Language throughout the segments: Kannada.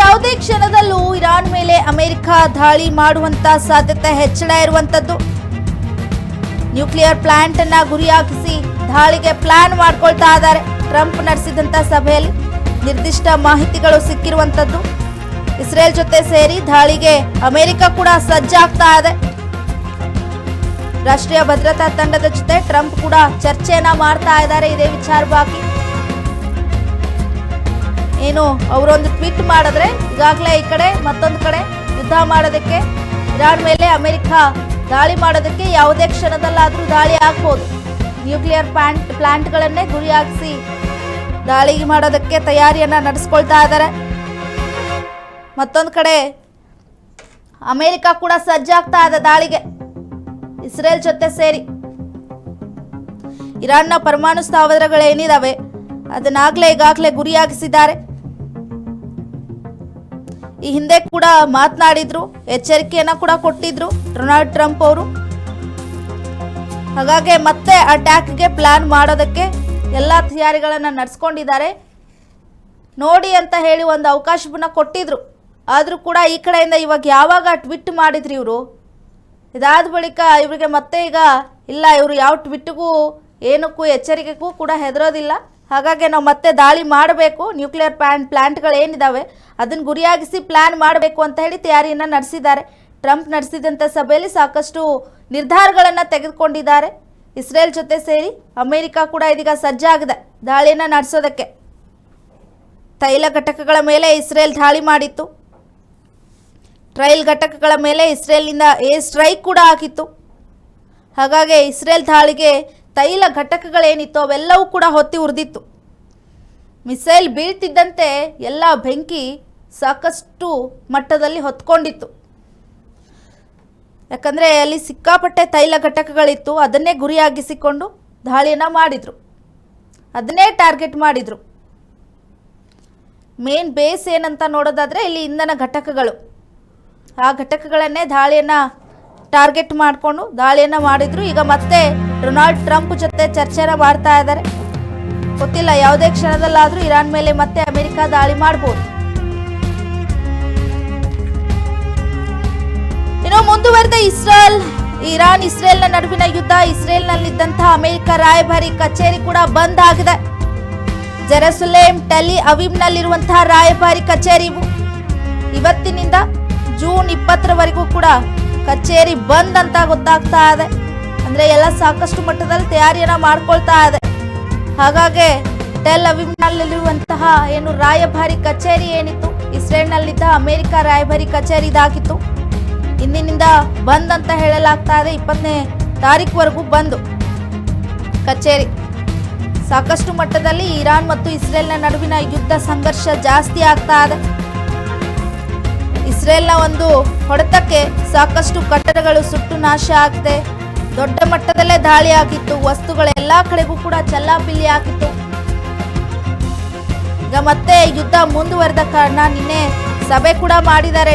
ಯಾವುದೇ ಕ್ಷಣದಲ್ಲೂ ಇರಾನ್ ಮೇಲೆ ಅಮೆರಿಕ ದಾಳಿ ಮಾಡುವಂತ ಸಾಧ್ಯತೆ ಹೆಚ್ಚಳ ಇರುವಂತದ್ದು. ನ್ಯೂಕ್ಲಿಯರ್ ಪ್ಲಾಂಟ್ ಅನ್ನ ಗುರಿಯಾಗಿಸಿ ದಾಳಿಗೆ ಪ್ಲಾನ್ ಮಾಡ್ಕೊಳ್ತಾ ಇದ್ದಾರೆ ಟ್ರಂಪ್ ನಡೆಸಿದಂತ ಸಭೆಯಲ್ಲಿ. ನಿರ್ದಿಷ್ಟ ಮಾಹಿತಿಗಳು ಸಿಕ್ಕಿರುವಂತದ್ದು. ಇಸ್ರೇಲ್ ಜೊತೆ ಸೇರಿ ದಾಳಿಗೆ ಅಮೆರಿಕ ಕೂಡ ಸಜ್ಜಾಗ್ತಾ ಇದೆ. ರಾಷ್ಟ್ರೀಯ ಭದ್ರತಾ ತಂಡದ ಜೊತೆ ಟ್ರಂಪ್ ಕೂಡ ಚರ್ಚೆಯನ್ನ ಮಾಡ್ತಾ ಇದ್ದಾರೆ ಇದೇ ವಿಚಾರವಾಗಿ. ಏನು ಅವರೊಂದು ಟ್ವೀಟ್ ಮಾಡಿದ್ರೆ ಈಗಾಗಲೇ ಈ ಕಡೆ ಮತ್ತೊಂದು ಕಡೆ ಯುದ್ಧ ಮಾಡೋದಕ್ಕೆ ಇರಾನ್ ಮೇಲೆ ಅಮೆರಿಕ ದಾಳಿ ಮಾಡೋದಕ್ಕೆ ಯಾವುದೇ ಕ್ಷಣದಲ್ಲಾದರೂ ದಾಳಿ ಹಾಕ್ಬೋದು ನ್ಯೂಕ್ಲಿಯರ್ ಪ್ಲಾಂಟ್ ಪ್ಲಾಂಟ್ಗಳನ್ನೇ ಗುರಿಯಾಗಿಸಿ ದಾಳಿ ಮಾಡೋದಕ್ಕೆ ತಯಾರಿಯನ್ನ ನಡೆಸ್ಕೊಳ್ತಾ ಇದ್ದಾರೆ ಮತ್ತೊಂದು ಕಡೆ, ಅಮೆರಿಕ ಕೂಡ ಸಜ್ಜಾಗ್ತಾ ಇದೆ ದಾಳಿಗೆ, ಇಸ್ರೇಲ್ ಜೊತೆ ಸೇರಿ. ಇರಾನ್ನ ಪರಮಾಣು ಸ್ಥಾವರಗಳೇನಿದ್ದಾವೆ ಅದನ್ನಾಗಲೇ ಈಗಾಗಲೇ ಗುರಿಯಾಗಿಸಿದ್ದಾರೆ. ಈ ಹಿಂದೆ ಕೂಡ ಮಾತನಾಡಿದ್ರು, ಎಚ್ಚರಿಕೆಯನ್ನ ಕೂಡ ಕೊಟ್ಟಿದ್ರು ಡೊನಾಲ್ಡ್ ಟ್ರಂಪ್ ಅವರು. ಹಾಗಾಗಿ ಮತ್ತೆ ಅಟ್ಯಾಕ್ಗೆ ಪ್ಲಾನ್ ಮಾಡೋದಕ್ಕೆ ಎಲ್ಲ ತಯಾರಿಗಳನ್ನ ನಡೆಸ್ಕೊಂಡಿದ್ದಾರೆ. ನೋಡಿ ಅಂತ ಹೇಳಿ ಒಂದು ಅವಕಾಶವನ್ನ ಕೊಟ್ಟಿದ್ರು. ಆದರೂ ಕೂಡ ಈ ಕಡೆಯಿಂದ ಇವಾಗ ಯಾವಾಗ ಟ್ವಿಟ್ ಮಾಡಿದ್ರಿ ಇವರು? ಇದಾದ ಬಳಿಕ ಇವರಿಗೆ ಮತ್ತೆ ಈಗ ಇಲ್ಲ, ಇವರು ಯಾವ ಟ್ವಿಟ್ಗೂ ಏನಕ್ಕೂ ಎಚ್ಚರಿಕೆಗೂ ಕೂಡ ಹೆದರೋದಿಲ್ಲ. ಹಾಗಾಗಿ ನಾವು ಮತ್ತೆ ದಾಳಿ ಮಾಡಬೇಕು ನ್ಯೂಕ್ಲಿಯರ್ ಪ್ಯಾಂಟ್ ಪ್ಲಾಂಟ್ಗಳು ಏನಿದಾವೆ ಅದನ್ನು ಗುರಿಯಾಗಿಸಿ ಪ್ಲ್ಯಾನ್ ಮಾಡಬೇಕು ಅಂತ ಹೇಳಿ ತಯಾರಿಯನ್ನು ನಡೆಸಿದ್ದಾರೆ. ಟ್ರಂಪ್ ನಡೆಸಿದಂಥ ಸಭೆಯಲ್ಲಿ ಸಾಕಷ್ಟು ನಿರ್ಧಾರಗಳನ್ನು ತೆಗೆದುಕೊಂಡಿದ್ದಾರೆ. ಇಸ್ರೇಲ್ ಜೊತೆ ಸೇರಿ ಅಮೆರಿಕ ಕೂಡ ಇದೀಗ ಸಜ್ಜಾಗಿದೆ ದಾಳಿಯನ್ನು ನಡೆಸೋದಕ್ಕೆ. ತೈಲ ಘಟಕಗಳ ಮೇಲೆ ಇಸ್ರೇಲ್ ದಾಳಿ ಮಾಡಿತ್ತು. ಟ್ರೈಲ್ ಘಟಕಗಳ ಮೇಲೆ ಇಸ್ರೇಲ್ನಿಂದ ಏರ್ ಸ್ಟ್ರೈಕ್ ಕೂಡ ಹಾಕಿತ್ತು ಹಾಗಾಗಿ ಇಸ್ರೇಲ್ ದಾಳಿಗೆ ತೈಲ ಘಟಕಗಳೇನಿತ್ತು ಅವೆಲ್ಲವೂ ಕೂಡ ಹೊತ್ತಿ ಉರಿದಿತ್ತು. ಮಿಸೈಲ್ ಬೀಳ್ತಿದ್ದಂತೆ ಎಲ್ಲ ಬೆಂಕಿ ಸಾಕಷ್ಟು ಮಟ್ಟದಲ್ಲಿ ಹೊತ್ಕೊಂಡಿತ್ತು. ಯಾಕಂದರೆ ಅಲ್ಲಿ ಸಿಕ್ಕಾಪಟ್ಟೆ ತೈಲ ಘಟಕಗಳಿತ್ತು, ಅದನ್ನೇ ಗುರಿಯಾಗಿಸಿಕೊಂಡು ದಾಳಿಯನ್ನು ಮಾಡಿದರು. ಅದನ್ನೇ ಟಾರ್ಗೆಟ್ ಮಾಡಿದರು. ಮೇನ್ ಬೇಸ್ ಏನಂತ ನೋಡೋದಾದರೆ ಇಲ್ಲಿ ಇಂಧನ ಘಟಕಗಳು. ಆ ಘಟಕಗಳನ್ನೇ ದಾಳಿಯನ್ನು ಟಾರ್ಗೆಟ್ ಮಾಡಿಕೊಂಡು ದಾಳಿಯನ್ನು ಮಾಡಿದರು. ಈಗ ಮತ್ತೆ ಡೊನಾಲ್ಡ್ ಟ್ರಂಪ್ ಜೊತೆ ಚರ್ಚೆನ ಮಾಡ್ತಾ ಇದ್ದಾರೆ. ಗೊತ್ತಿಲ್ಲ, ಯಾವುದೇ ಕ್ಷಣದಲ್ಲಾದರೂ ಇರಾನ್ ಮೇಲೆ ಮತ್ತೆ ಅಮೆರಿಕ ದಾಳಿ ಮಾಡಬಹುದು ಇನ್ನು ಮುಂದುವರೆದ ಇಸ್ರೇಲ್ ಇರಾನ್, ಇಸ್ರೇಲ್ನ ನಡುವಿನ ಯುದ್ಧ ಇಸ್ರೇಲ್ನಲ್ಲಿದ್ದಂತಹ ಅಮೆರಿಕ ರಾಯಭಾರಿ ಕಚೇರಿ ಕೂಡ ಬಂದ್ ಆಗಿದೆ. ಜೆರಸುಲೇಂ, ಟಲಿ ಅವೀವ್ನಲ್ಲಿರುವಂತಹ ರಾಯಭಾರಿ ಕಚೇರಿ ಇವತ್ತಿನಿಂದ ಜೂನ್ ಇಪ್ಪತ್ತರವರೆಗೂ ಕೂಡ ಕಚೇರಿ ಬಂದ್ ಅಂತ ಗೊತ್ತಾಗ್ತಾ ಇದೆ. ಅಂದ್ರೆ ಎಲ್ಲ ಸಾಕಷ್ಟು ಮಟ್ಟದಲ್ಲಿ ತಯಾರಿಯನ್ನ ಮಾಡ್ಕೊಳ್ತಾ ಇದೆ. ಹಾಗಾಗಿ ಟೆಲ್ ಅವೀವ್ನಲ್ಲಿರುವಂತಹ ಏನು ರಾಯಭಾರಿ ಕಚೇರಿ ಏನಿತ್ತು? ಇಸ್ರೇಲ್ನಲ್ಲಿದ್ದ ಅಮೆರಿಕ ರಾಯಭಾರಿ ಕಚೇರಿ ಇದಾಗಿತ್ತು. ಇಂದಿನಿಂದ ಬಂದ್ ಅಂತ ಹೇಳಲಾಗ್ತಾ ಇದೆ, ಇಪ್ಪತ್ತನೇ ತಾರೀಕುವರೆಗೂ ಬಂದು ಕಚೇರಿ. ಸಾಕಷ್ಟು ಮಟ್ಟದಲ್ಲಿ ಇರಾನ್ ಮತ್ತು ಇಸ್ರೇಲ್ನ ನಡುವಿನ ಯುದ್ಧ ಸಂಘರ್ಷ ಜಾಸ್ತಿ ಆಗ್ತಾ ಇದೆ. ಇಸ್ರೇಲ್ನ ಒಂದು ಹೊಡೆತಕ್ಕೆ ಸಾಕಷ್ಟು ಕಟ್ಟಡಗಳು ಸುಟ್ಟು ನಾಶ ಆಗಿದೆ ದೊಡ್ಡ ಮಟ್ಟದಲ್ಲೇ ದಾಳಿ ಆಗಿತ್ತು. ವಸ್ತುಗಳ ಎಲ್ಲಾ ಕಡೆಗೂ ಕೂಡ ಚಲ್ಲಾಪಿಲ್ಲಿ ಆಗಿತ್ತು. ಈಗ ಮತ್ತೆ ಯುದ್ಧ ಮುಂದುವರೆದ ಕಾರಣ ನಿನ್ನೆ ಸಭೆ ಕೂಡ ಮಾಡಿದ್ದಾರೆ.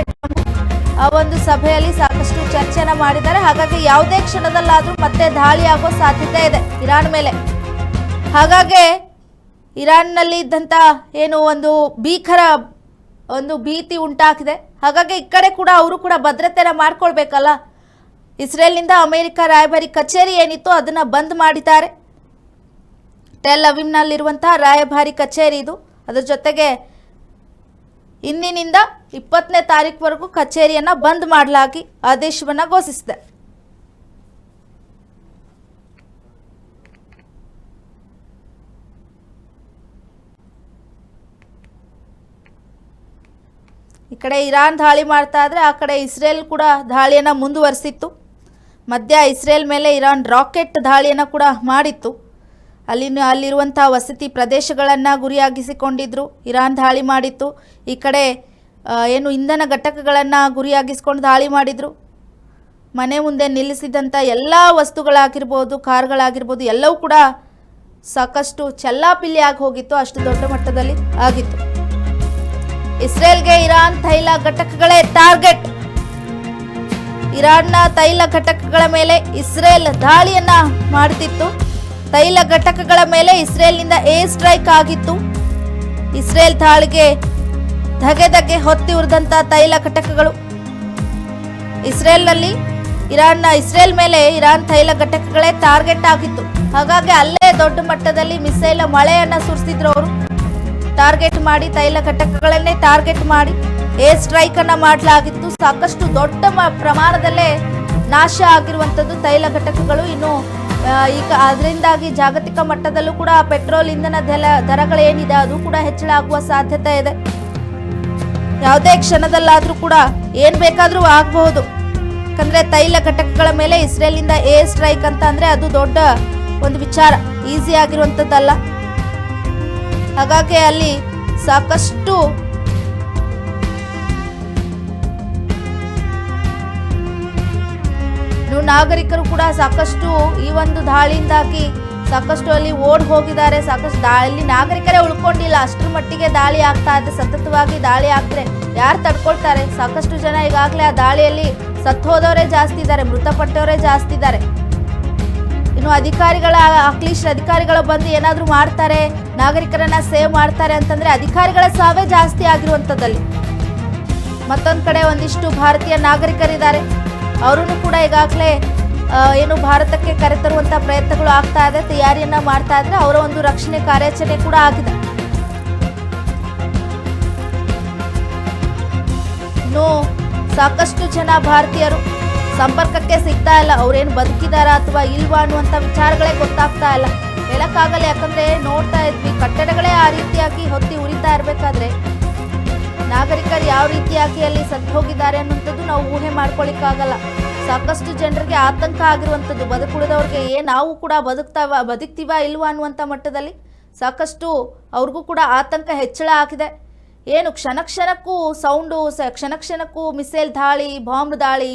ಆ ಒಂದು ಸಭೆಯಲ್ಲಿ ಸಾಕಷ್ಟು ಚರ್ಚೆನ ಮಾಡಿದ್ದಾರೆ. ಹಾಗಾಗಿ ಯಾವುದೇ ಕ್ಷಣದಲ್ಲಾದ್ರೂ ಮತ್ತೆ ದಾಳಿ ಆಗೋ ಸಾಧ್ಯತೆ ಇದೆ ಇರಾನ್ ಮೇಲೆ. ಹಾಗಾಗಿ ಇರಾನ್ನಲ್ಲಿ ಇದ್ದಂತ ಏನು ಒಂದು ಭೀಕರ ಒಂದು ಭೀತಿ ಉಂಟಾಗಿದೆ. ಹಾಗಾಗಿ ಈ ಕಡೆ ಕೂಡ ಅವರು ಕೂಡ ಭದ್ರತೆನ ಮಾಡ್ಕೊಳ್ಬೇಕಲ್ಲ? ಇಸ್ರೇಲ್ನಿಂದ ಅಮೆರಿಕ ರಾಯಭಾರಿ ಕಚೇರಿ ಏನಿತ್ತು ಅದನ್ನ ಬಂದ್ ಮಾಡಿದ್ದಾರೆ. ಟೆಲ್ ಅವಿಮ್ನಲ್ಲಿರುವಂತಹ ರಾಯಭಾರಿ ಕಚೇರಿ ಇದು. ಅದರ ಜೊತೆಗೆ ಇಂದಿನಿಂದ ಇಪ್ಪತ್ತನೇ ತಾರೀಕುವರೆಗೂ ಕಚೇರಿಯನ್ನು ಬಂದ್ ಮಾಡಲಾಗಿ ಆದೇಶವನ್ನು ಘೋಷಿಸಿದೆ. ಈ ಕಡೆ ಇರಾನ್ ದಾಳಿ ಮಾಡ್ತಾ ಇದ್ರೆ ಆ ಕಡೆ ಇಸ್ರೇಲ್ ಕೂಡ ದಾಳಿಯನ್ನು ಮುಂದುವರಿಸಿತ್ತು. ಮಧ್ಯ ಇಸ್ರೇಲ್ ಮೇಲೆ ಇರಾನ್ ರಾಕೆಟ್ ದಾಳಿಯನ್ನು ಕೂಡ ಮಾಡಿತ್ತು. ಅಲ್ಲಿನ ಅಲ್ಲಿರುವಂಥ ವಸತಿ ಪ್ರದೇಶಗಳನ್ನು ಗುರಿಯಾಗಿಸಿಕೊಂಡಿದ್ರು. ಇರಾನ್ ದಾಳಿ ಮಾಡಿತ್ತು. ಈ ಕಡೆ ಏನು ಇಂಧನ ಘಟಕಗಳನ್ನು ಗುರಿಯಾಗಿಸ್ಕೊಂಡು ದಾಳಿ ಮಾಡಿದರು. ಮನೆ ಮುಂದೆ ನಿಲ್ಲಿಸಿದಂಥ ಎಲ್ಲ ವಸ್ತುಗಳಾಗಿರ್ಬೋದು, ಕಾರ್ಗಳಾಗಿರ್ಬೋದು, ಎಲ್ಲವೂ ಕೂಡ ಸಾಕಷ್ಟು ಚೆಲ್ಲಾಪಿಲ್ಲಿ ಆಗಿ ಹೋಗಿತ್ತು. ಅಷ್ಟು ದೊಡ್ಡ ಮಟ್ಟದಲ್ಲಿ ಆಗಿತ್ತು. ಇಸ್ರೇಲ್ಗೆ ಇರಾನ್ ತೈಲ ಘಟಕಗಳೇ ಟಾರ್ಗೆಟ್. ಇರಾನ್ನ ತೈಲ ಘಟಕಗಳ ಮೇಲೆ ಇಸ್ರೇಲ್ ದಾಳಿಯನ್ನ ಮಾಡುತ್ತಿತ್ತು ತೈಲ ಘಟಕಗಳ ಮೇಲೆ ಇಸ್ರೇಲ್ನಿಂದ ಏರ್ ಸ್ಟ್ರೈಕ್ ಆಗಿತ್ತು. ಇಸ್ರೇಲ್ ದಾಳಿಗೆ ಧಗೆ ಧಗೆ ಹೊತ್ತಿ ಉರಿದಂತ ತೈಲ ಘಟಕಗಳು. ಇಸ್ರೇಲ್ನಲ್ಲಿ ಇರಾನ್ನ ಇಸ್ರೇಲ್ ಮೇಲೆ ಇರಾನ್ ತೈಲ ಘಟಕಗಳೇ ಟಾರ್ಗೆಟ್ ಆಗಿತ್ತು. ಹಾಗಾಗಿ ಅಲ್ಲೇ ದೊಡ್ಡ ಮಟ್ಟದಲ್ಲಿ ಮಿಸೈಲ್ ಮಳೆಯನ್ನ ಸುರಿಸಿದ್ರು ಅವರು. ಟಾರ್ಗೆಟ್ ಮಾಡಿ ತೈಲ ಘಟಕಗಳನ್ನೇ ಟಾರ್ಗೆಟ್ ಮಾಡಿ. ಏರ್ ಸ್ಟ್ರೈಕ್ ಅನ್ನ ಮಾಡಲಾಗಿತ್ತು. ಸಾಕಷ್ಟು ದೊಡ್ಡ ಪ್ರಮಾಣದಲ್ಲೇ ನಾಶ ಆಗಿರುವಂಥದ್ದು ತೈಲ ಘಟಕಗಳು. ಇನ್ನು ಈಗ ಅದರಿಂದಾಗಿ ಜಾಗತಿಕ ಮಟ್ಟದಲ್ಲೂ ಕೂಡ ಪೆಟ್ರೋಲ್ ಇಂಧನ ದರ ದರಗಳೇನಿದೆ, ಅದು ಕೂಡ ಹೆಚ್ಚಳ ಆಗುವ ಸಾಧ್ಯತೆ ಇದೆ. ಯಾವುದೇ ಕ್ಷಣದಲ್ಲಾದರೂ ಕೂಡ ಏನ್ ಬೇಕಾದ್ರೂ ಆಗಬಹುದು. ಯಾಕಂದ್ರೆ ತೈಲ ಘಟಕಗಳ ಮೇಲೆ ಇಸ್ರೇಲಿಂದ ಏರ್ ಸ್ಟ್ರೈಕ್ ಅಂತ ಅಂದ್ರೆ ಅದು ದೊಡ್ಡ ಒಂದು ವಿಚಾರ. ಈಸಿ ಆಗಿರುವಂಥದ್ದಲ್ಲ. ಹಾಗಾಗಿ ಅಲ್ಲಿ ಸಾಕಷ್ಟು ಇನ್ನು ನಾಗರಿಕರು ಕೂಡ ಸಾಕಷ್ಟು ಈ ಒಂದು ದಾಳಿಯಿಂದಾಗಿ ಸಾಕಷ್ಟು ಅಲ್ಲಿ ಓಡ್ ಹೋಗಿದ್ದಾರೆ, ಸಾಕಷ್ಟು ದಾಳಿ ನಾಗರಿಕರೇ ಉಳ್ಕೊಂಡಿಲ್ಲ. ಅಷ್ಟರ ಮಟ್ಟಿಗೆ ದಾಳಿ ಆಗ್ತಾ ಇದೆ, ಸತತವಾಗಿ ದಾಳಿ ಆಗ್ತಾರೆ ಯಾರು ತಡ್ಕೊಳ್ತಾರೆ? ಸಾಕಷ್ಟು ಜನ ಈಗಾಗಲೇ ಆ ದಾಳಿಯಲ್ಲಿ ಸತ್ತು ಹೋದವರೇ ಜಾಸ್ತಿ ಇದ್ದಾರೆ, ಮೃತಪಟ್ಟವರೇ ಜಾಸ್ತಿ ಇದ್ದಾರೆ. ಇನ್ನು ಅಧಿಕಾರಿಗಳ ಅಟ್ಲೀಸ್ಟ್ ಅಧಿಕಾರಿಗಳು ಬಂದು ಏನಾದರೂ ಮಾಡ್ತಾರೆ, ನಾಗರಿಕರನ್ನ ಸೇವ್ ಮಾಡ್ತಾರೆ ಅಂತಂದ್ರೆ ಅಧಿಕಾರಿಗಳ ಸಾವೇ ಜಾಸ್ತಿ ಆಗಿರುವಂಥದ್ದಲ್ಲಿ. ಮತ್ತೊಂದು ಕಡೆ ಒಂದಿಷ್ಟು ಭಾರತೀಯ ನಾಗರಿಕರಿದ್ದಾರೆ. ಅವರೂ ಕೂಡ ಈಗಾಗಲೇ ಏನು ಭಾರತಕ್ಕೆ ಕರೆತರುವಂಥ ಪ್ರಯತ್ನಗಳು ಆಗ್ತಾ ಇದೆ, ತಯಾರಿಯನ್ನ ಮಾಡ್ತಾ ಇದ್ರೆ ಅವರ ಒಂದು ರಕ್ಷಣೆ ಕಾರ್ಯಾಚರಣೆ ಕೂಡ ಆಗಿದೆ. ಇನ್ನು ಸಾಕಷ್ಟು ಜನ ಭಾರತೀಯರು ಸಂಪರ್ಕಕ್ಕೆ ಸಿಗ್ತಾ ಇಲ್ಲ, ಅವ್ರೇನು ಬದುಕಿದಾರ ಅಥವಾ ಇಲ್ವಾ ಅನ್ನುವಂಥ ವಿಚಾರಗಳೇ ಗೊತ್ತಾಗ್ತಾ ಇಲ್ಲ. ಹೇಳಕ್ಕಾಗಲ್ಲ, ಯಾಕಂದ್ರೆ ನೋಡ್ತಾ ಇದ್ವಿ, ಕಟ್ಟಡಗಳೇ ಆ ರೀತಿಯಾಗಿ ಹೊತ್ತಿ ಉರಿತಾ ಇರಬೇಕಾದ್ರೆ ನಾಗರಿಕರು ಯಾವ ರೀತಿಯಾಗಿ ಅಲ್ಲಿ ಸತ್ತು ಹೋಗಿದ್ದಾರೆ ಅನ್ನುವಂಥದ್ದು ನಾವು ಊಹೆ ಮಾಡ್ಕೊಳ್ಳಿಕ್ಕಾಗಲ್ಲ ಸಾಕಷ್ಟು ಜನರಿಗೆ ಆತಂಕ ಆಗಿರುವಂಥದ್ದು. ಬದುಕುಳಿದವ್ರಿಗೆ ಏ, ನಾವು ಕೂಡ ಬದುಕ್ತಾವ, ಬದುಕ್ತೀವ ಇಲ್ವಾ ಅನ್ನುವಂಥ ಮಟ್ಟದಲ್ಲಿ ಸಾಕಷ್ಟು ಅವ್ರಿಗೂ ಕೂಡ ಆತಂಕ ಹೆಚ್ಚಳ ಆಗಿದೆ. ಏನು ಕ್ಷಣ ಕ್ಷಣಕ್ಕೂ ಸೌಂಡು, ಸ, ಕ್ಷಣ ಕ್ಷಣಕ್ಕೂ ಮಿಸೈಲ್ ದಾಳಿ, ಬಾಂಬ್ ದಾಳಿ,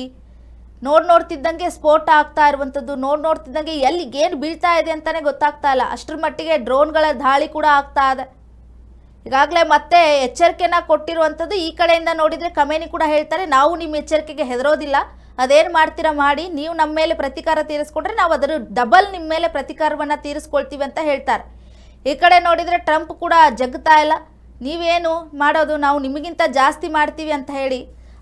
ನೋಡ್ ನೋಡ್ತಿದ್ದಂಗೆ ಸ್ಫೋಟ ಆಗ್ತಾ ಇರುವಂಥದ್ದು. ನೋಡ್ ನೋಡ್ತಿದ್ದಂಗೆ ಎಲ್ಲಿಗೇನು ಏನು ಬೀಳ್ತಾ ಇದೆ ಅಂತಲೇ ಗೊತ್ತಾಗ್ತಾ ಇಲ್ಲ. ಅಷ್ಟರ ಮಟ್ಟಿಗೆ ಡ್ರೋನ್ಗಳ ದಾಳಿ ಕೂಡ ಆಗ್ತಾ ಇದೆ. ಈಗಾಗಲೇ ಮತ್ತೆ ಎಚ್ಚರಿಕೆನ ಕೊಟ್ಟಿರುವಂಥದ್ದು ಈ ಕಡೆಯಿಂದ ನೋಡಿದರೆ ಕಮೇನಿ ಕೂಡ ಹೇಳ್ತಾರೆ, ನಾವು ನಿಮ್ಮ ಎಚ್ಚರಿಕೆಗೆ ಹೆದರೋದಿಲ್ಲ. ಅದೇನು ಮಾಡ್ತೀರಾ ಮಾಡಿ, ನೀವು ನಮ್ಮ ಮೇಲೆ ಪ್ರತಿಕಾರ ತೀರಿಸ್ಕೊಂಡ್ರೆ ನಾವು ಅದರ ಡಬಲ್ ನಿಮ್ಮ ಮೇಲೆ ಪ್ರತಿಕಾರವನ್ನು ತೀರಿಸ್ಕೊಳ್ತೀವಿ ಅಂತ ಹೇಳ್ತಾರೆ. ಈ ಕಡೆ ನೋಡಿದರೆ ಟ್ರಂಪ್ ಕೂಡ ಜಗ್ತಾ ಇಲ್ಲ. ನೀವೇನು ಮಾಡೋದು, ನಾವು ನಿಮಗಿಂತ ಜಾಸ್ತಿ ಮಾಡ್ತೀವಿ ಅಂತ ಹೇಳಿ.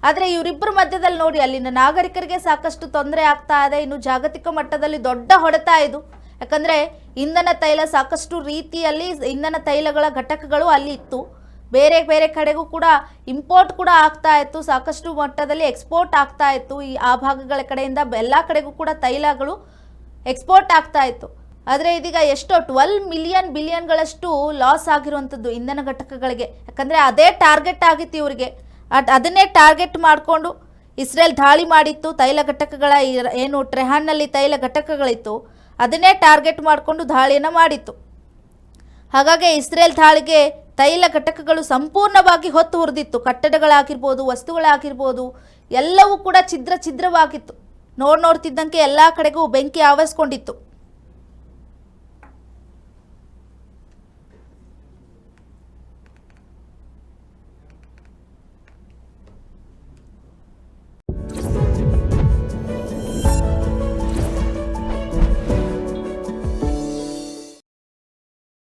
ಆದರೆ ಇವರಿಬ್ಬರ ಮಧ್ಯದಲ್ಲಿ ನೋಡಿ, ಅಲ್ಲಿನ ನಾಗರಿಕರಿಗೆ ಸಾಕಷ್ಟು ತೊಂದರೆ ಆಗ್ತಾ ಇದೆ. ಇನ್ನು ಜಾಗತಿಕ ಮಟ್ಟದಲ್ಲಿ ದೊಡ್ಡ ಹೊಡೆತ ಇದು. ಯಾಕಂದರೆ ಇಂಧನ ತೈಲ ಸಾಕಷ್ಟು ರೀತಿಯಲ್ಲಿ ಇಂಧನ ತೈಲಗಳ ಘಟಕಗಳು ಅಲ್ಲಿ ಇತ್ತು. ಬೇರೆ ಬೇರೆ ಕಡೆಗೂ ಕೂಡ ಇಂಪೋರ್ಟ್ ಕೂಡ ಆಗ್ತಾ ಇತ್ತು. ಸಾಕಷ್ಟು ಮಟ್ಟದಲ್ಲಿ ಎಕ್ಸ್ಪೋರ್ಟ್ ಆಗ್ತಾ ಇತ್ತು. ಈ ಆ ಭಾಗಗಳ ಕಡೆಯಿಂದ ಎಲ್ಲ ಕಡೆಗೂ ಕೂಡ ತೈಲಗಳು ಎಕ್ಸ್ಪೋರ್ಟ್ ಆಗ್ತಾ ಇತ್ತು. ಆದರೆ ಇದೀಗ ಎಷ್ಟೋ ಟ್ವೆಲ್ ಮಿಲಿಯನ್ ಬಿಲಿಯನ್ಗಳಷ್ಟು ಲಾಸ್ ಆಗಿರುವಂಥದ್ದು ಇಂಧನ ಘಟಕಗಳಿಗೆ. ಯಾಕಂದರೆ ಅದೇ ಟಾರ್ಗೆಟ್ ಆಗಿತ್ತು ಇವರಿಗೆ. ಅದ್- ಅದನ್ನೇ ಟಾರ್ಗೆಟ್ ಮಾಡಿಕೊಂಡು ಇಸ್ರೇಲ್ ದಾಳಿ ಮಾಡಿತ್ತು. ತೈಲ ಘಟಕಗಳ ಏನು ಟ್ರೆಹಾನ್ನಲ್ಲಿ ತೈಲ ಘಟಕಗಳಿತ್ತು. ಅದನ್ನೇ ಟಾರ್ಗೆಟ್ ಮಾಡಿಕೊಂಡು ದಾಳಿಯನ್ನು ಮಾಡಿತ್ತು. ಹಾಗಾಗಿ ಇಸ್ರೇಲ್ ದಾಳಿಗೆ ತೈಲ ಘಟಕಗಳು ಸಂಪೂರ್ಣವಾಗಿ ಹೊತ್ತು ಹುರಿದಿತ್ತು ಕಟ್ಟಡಗಳಾಗಿರ್ಬೋದು, ವಸ್ತುಗಳಾಗಿರ್ಬೋದು, ಎಲ್ಲವೂ ಕೂಡ ಛಿದ್ರ ಛಿದ್ರವಾಗಿತ್ತು. ನೋಡ್ ನೋಡ್ತಿದ್ದಂಗೆ ಎಲ್ಲ ಕಡೆಗೂ ಬೆಂಕಿ ಆವರಿಸ್ಕೊಂಡಿತ್ತು.